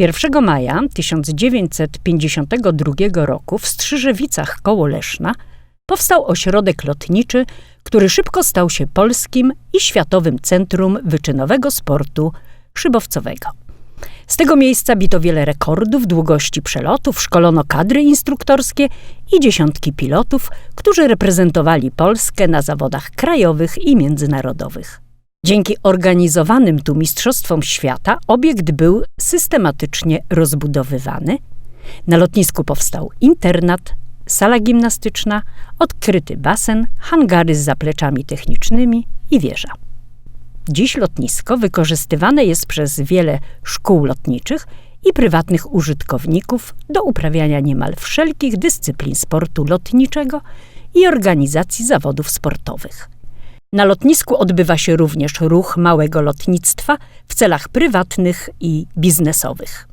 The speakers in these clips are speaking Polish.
1 maja 1952 roku w Strzyżewicach koło Leszna powstał ośrodek lotniczy, który szybko stał się polskim i światowym centrum wyczynowego sportu szybowcowego. Z tego miejsca bito wiele rekordów długości przelotów, szkolono kadry instruktorskie i dziesiątki pilotów, którzy reprezentowali Polskę na zawodach krajowych i międzynarodowych. Dzięki organizowanym tu Mistrzostwom Świata obiekt był systematycznie rozbudowywany. Na lotnisku powstał internat, sala gimnastyczna, odkryty basen, hangary z zapleczami technicznymi i wieża. Dziś lotnisko wykorzystywane jest przez wiele szkół lotniczych i prywatnych użytkowników do uprawiania niemal wszelkich dyscyplin sportu lotniczego i organizacji zawodów sportowych. Na lotnisku odbywa się również ruch małego lotnictwa w celach prywatnych i biznesowych.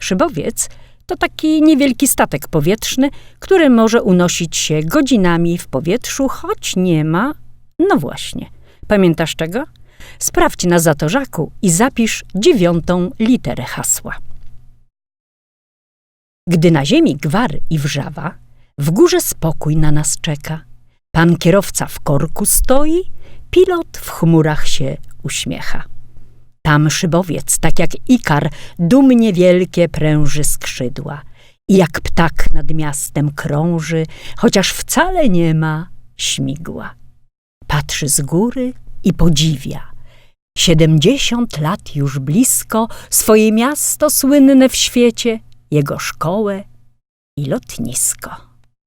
Szybowiec to taki niewielki statek powietrzny, który może unosić się godzinami w powietrzu, choć nie ma. No właśnie. Pamiętasz czego? Sprawdź na zatorzaku i zapisz dziewiątą literę hasła. Gdy na ziemi gwar i wrzawa, w górze spokój na nas czeka. Pan kierowca w korku stoi, pilot w chmurach się uśmiecha. Tam szybowiec, tak jak ikar, dumnie wielkie pręży skrzydła i jak ptak nad miastem krąży, chociaż wcale nie ma śmigła. Patrzy z góry i podziwia. Siedemdziesiąt lat już blisko, swoje miasto słynne w świecie, jego szkołę i lotnisko.